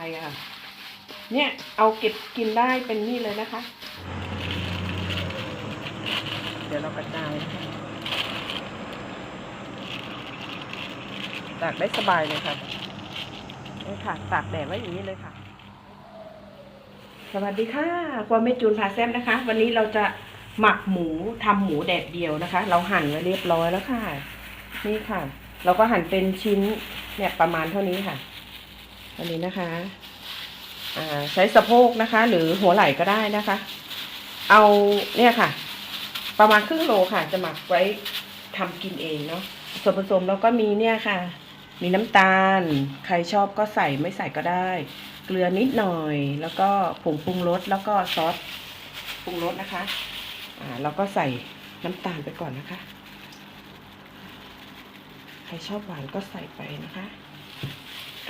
ช่ค่ะเนี่ยเอาเก็บกินได้เป็นนี่เลยนะคะ เดี๋ยวเรากระจายตากได้สบายเลยค่ะนี่ค่ะตากแดดไว้อย่างนี้เลยค่ะ สวัสดีค่ะความเมจูนพาแซมนะคะ วันนี้เราจะหมักหมูทำหมูแดดเดียวนะคะ เราหั่นไว้เรียบร้อยแล้วค่ะ นี่ค่ะ เราก็หั่นเป็นชิ้นเนี่ยประมาณเท่านี้ค่ะ อันนี้นะคะ อ่าใช้สะโพกนะคะ หรือหัวไหล่ก็ได้นะคะ เอาเนี่ยค่ะ ประมาณครึ่งโลค่ะ จะหมักไว้ทำกินเองเนาะส่วนผสมเราก็มีเนี่ยค่ะ มีน้ำตาล ใครชอบก็ใส่ไม่ใส่ก็ได้ เกลือนิดหน่อย แล้วก็ผงปรุงรสแล้วก็ซอสปรุงรสนะคะ อ่าเราก็ใส่น้ำตาลไปก่อนนะคะ ใครชอบหวานก็ใส่ไปนะคะ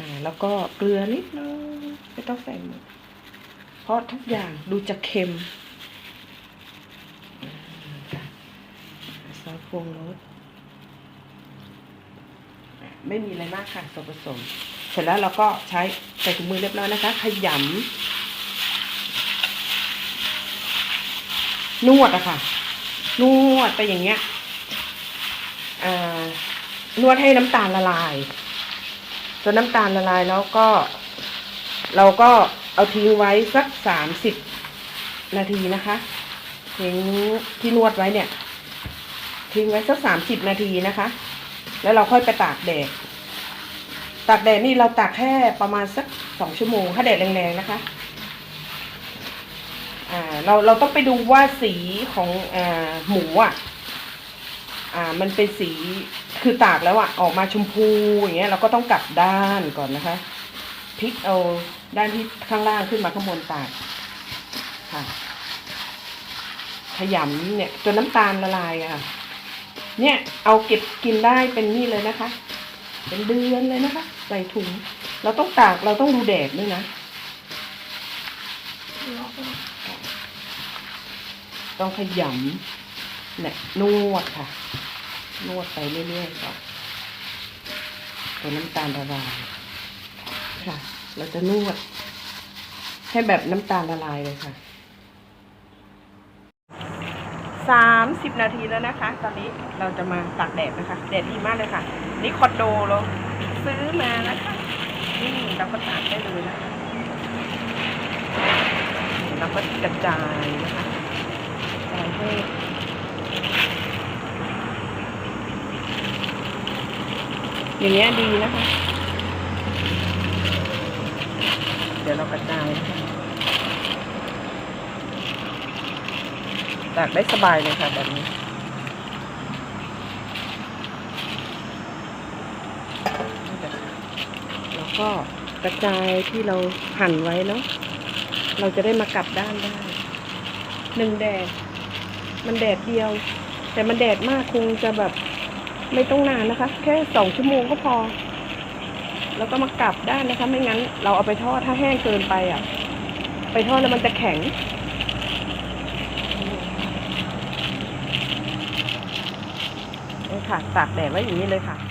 อ่าแล้วก็เกลือนิดนึงไม่ต้องใส่หมด เพราะทุกอย่างดูจะเค็มซอสปรุงรสไม่มีอะไรมากค่ะส่วนผสม เสร็จแล้วเราก็ใช้ใส่ถุงมือเรียบร้อยนะคะ ขยำนวดอะค่ะ นวดไปอย่างเงี้ยนวดให้น้ำตาลละลาย จนน้ำตาลละลายแล้วก็ เราก็เอาทิ้งไว้สักสามสิบนาทีนะคะทิ้งที่นวดไว้เนี่ย ทิ้งไว้สักสามสิบนาทีนะคะ แล้วเราค่อยไปตากแดดตากแดดนี่เราตากแค่ประมาณสักสองชั่วโมงถ้าแดดแรงๆนะคะอ่าเราเราต้องไปดูว่าสีของอ่าหมูอะอ่ามันเป็นสี คือตากแล้วอะออกมาชมพูอย่างเงี้ยเราก็ต้องกลับด้านก่อนนะคะพลิกเอาด้านที่ข้างล่างขึ้นมาข้างบนตากค่ะขยำเนี่ยจนน้ำตาลละลายอะ่ะ เนี่ยเอาเก็บกินได้เป็นนี่เลยนะคะ เป็นเดือนเลยนะคะ ใส่ถุง เราต้องตากเราต้องดูแดดด้วยนะต้องขยำเนี่ยนวดค่ะ นวดไปเรื่อยๆก่อนตัวน้ำตาลละลายค่ะ เราจะนวด ให้แบบน้ำตาลละลายเลยค่ะสามสิบนาทีแล้วนะคะ ตอนนี้เราจะมาตากแดดนะคะ แดดดีมากเลยค่ะ นี่คอนโดเราซื้อมานะคะ นี่เราก็ตากได้เลยนะคะเราก็กระจายนะคะกระจายให้ อย่างเงี้ยดีนะคะ เดี๋ยวเรากระจายนะคะตากได้สบายเลยค่ะแบบนี้แล้วก็กระจายที่เราหั่นไว้เนาะเราจะได้มากลับด้านได้หนึ่งแดด มันแดดเดียว แต่มันแดดมากคงจะแบบ ไม่ต้องนานนะคะ แค่สองชั่วโมงก็พอ แล้วก็มากลับได้นะคะ ไม่งั้น เราเอาไปทอดถ้าแห้งเกินไปอะ ไปทอดแล้วมันจะแข็งนี่ค่ะตากแดดไว้อย่างนี้เลยค่ะ